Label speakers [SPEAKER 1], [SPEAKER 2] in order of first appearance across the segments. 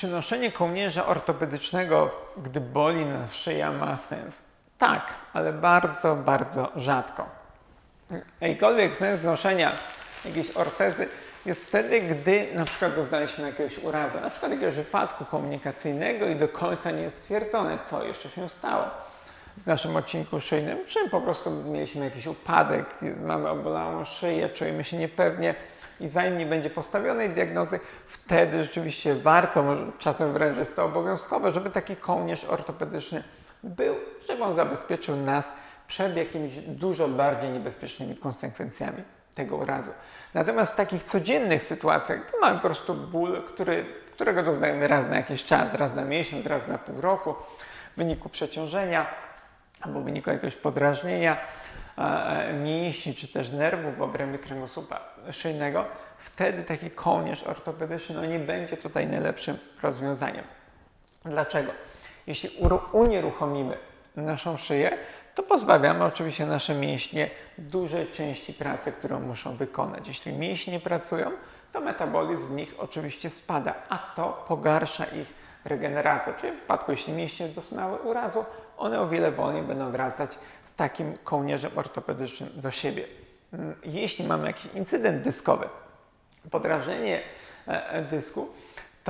[SPEAKER 1] Czy kołnierza ortopedycznego, gdy boli nas szyja, ma sens? Tak, ale bardzo, bardzo rzadko. Jakikolwiek sens noszenia jakiejś ortezy jest wtedy, gdy na przykład doznaliśmy jakiegoś urazu, na przykład jakiegoś wypadku komunikacyjnego i do końca nie jest stwierdzone, co jeszcze się stało w naszym odcinku szyjnym, czy po prostu mieliśmy jakiś upadek, mamy obolałą szyję, czujemy się niepewnie i zanim nie będzie postawionej diagnozy, wtedy rzeczywiście warto, może czasem wręcz jest to obowiązkowe, żeby taki kołnierz ortopedyczny był, żeby on zabezpieczył nas przed jakimiś dużo bardziej niebezpiecznymi konsekwencjami tego urazu. Natomiast w takich codziennych sytuacjach, to mamy po prostu ból, który, którego doznajemy raz na jakiś czas, raz na miesiąc, raz na pół roku w wyniku przeciążenia albo w wyniku jakiegoś podrażnienia e, mięśni czy też nerwów w obrębie kręgosłupa szyjnego, wtedy taki kołnierz ortopedyczny no, nie będzie tutaj najlepszym rozwiązaniem. Dlaczego? Jeśli unieruchomimy naszą szyję, to pozbawiamy oczywiście nasze mięśnie dużej części pracy, którą muszą wykonać. Jeśli mięśnie nie pracują, to metabolizm w nich oczywiście spada, a to pogarsza ich regenerację. Czyli w wypadku, jeśli mięśnie doznały urazu, one o wiele wolniej będą wracać z takim kołnierzem ortopedycznym do siebie. Mm, jeśli mamy jakiś incydent dyskowy, podrażnienie e, dysku,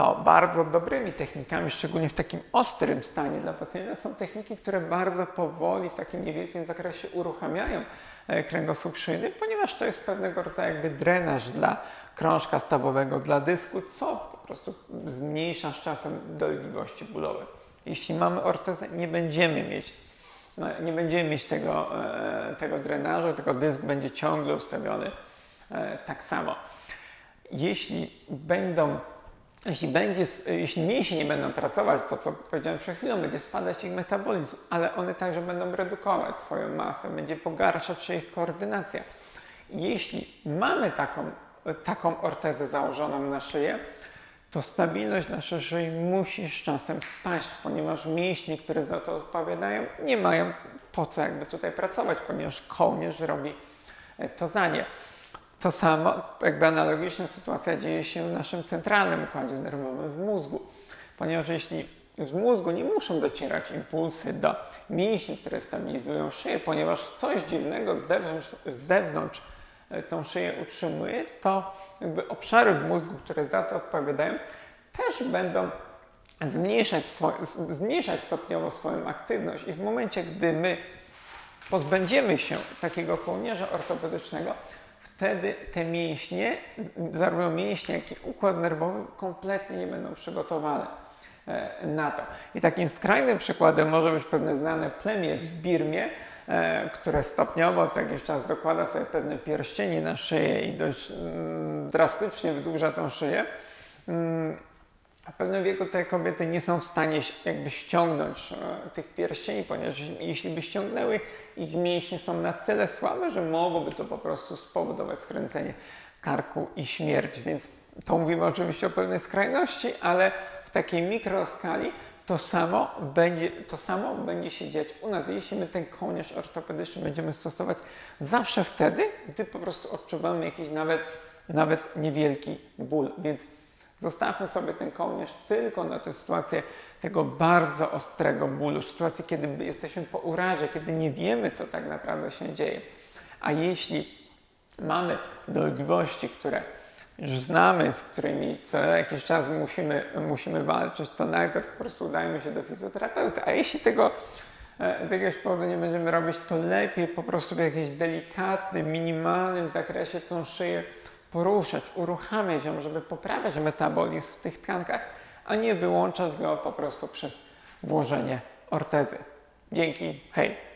[SPEAKER 1] to bardzo dobrymi technikami, szczególnie w takim ostrym stanie dla pacjenta, są techniki, które bardzo powoli, w takim niewielkim zakresie uruchamiają e, kręgosłup szyjny, ponieważ to jest pewnego rodzaju jakby drenaż dla krążka stawowego, dla dysku, co po prostu zmniejsza z czasem dolegliwości bólowe. Jeśli mamy ortezę, nie będziemy mieć no, nie będziemy mieć tego, e, tego drenażu, tylko dysk będzie ciągle ustawiony e, tak samo. Jeśli będą jeśli, będzie, jeśli mięśnie nie będą pracować, to co powiedziałem przed chwilą, będzie spadać ich metabolizm, ale one także będą redukować swoją masę, będzie pogarszać się ich koordynacja. Jeśli mamy taką, taką ortezę założoną na szyję, to stabilność naszej szyi musi z czasem spaść, ponieważ mięśnie, które za to odpowiadają, nie mają po co jakby tutaj pracować, ponieważ kołnierz robi to za nie. To samo, jakby analogiczna sytuacja dzieje się w naszym centralnym układzie nerwowym, w mózgu, ponieważ jeśli z mózgu nie muszą docierać impulsy do mięśni, które stabilizują szyję, ponieważ coś dziwnego z zewnątrz, z zewnątrz e, tą szyję utrzymuje, to jakby obszary w mózgu, które za to odpowiadają, też będą zmniejszać, zmniejszać stopniowo swoją aktywność. I w momencie, gdy my pozbędziemy się takiego kołnierza ortopedycznego, wtedy te mięśnie, zarówno mięśnie, jak i układ nerwowy kompletnie nie będą przygotowane e, na to. I takim skrajnym przykładem może być pewne znane plemię w Birmie, e, które stopniowo co jakiś czas dokłada sobie pewne pierścienie na szyję i dość mm, drastycznie wydłuża tą szyję. W pewnym wieku te kobiety nie są w stanie jakby ściągnąć e, tych pierścieni, ponieważ jeśli by ściągnęły, ich mięśnie są na tyle słabe, że mogłoby to po prostu spowodować skręcenie karku i śmierć. Więc to mówimy oczywiście o pewnej skrajności, ale w takiej mikroskali to samo będzie, to samo będzie się dziać u nas. Jeśli my ten kołnierz ortopedyczny będziemy stosować zawsze wtedy, gdy po prostu odczuwamy jakiś nawet, nawet niewielki ból. Więc Zostawmy sobie ten kołnierz tylko na tę sytuację tego bardzo ostrego bólu, sytuację, kiedy jesteśmy po urazie, kiedy nie wiemy, co tak naprawdę się dzieje. A jeśli mamy dolegliwości, które już znamy, z którymi co jakiś czas musimy, musimy walczyć, to najpierw po prostu udajmy się do fizjoterapeuty. A jeśli tego e, z jakiegoś powodu nie będziemy robić, to lepiej po prostu w jakimś delikatnym, minimalnym zakresie tą szyję poruszać, uruchamiać ją, żeby poprawiać metabolizm w tych tkankach, a nie wyłączać go po prostu przez włożenie ortezy. Dzięki, hej!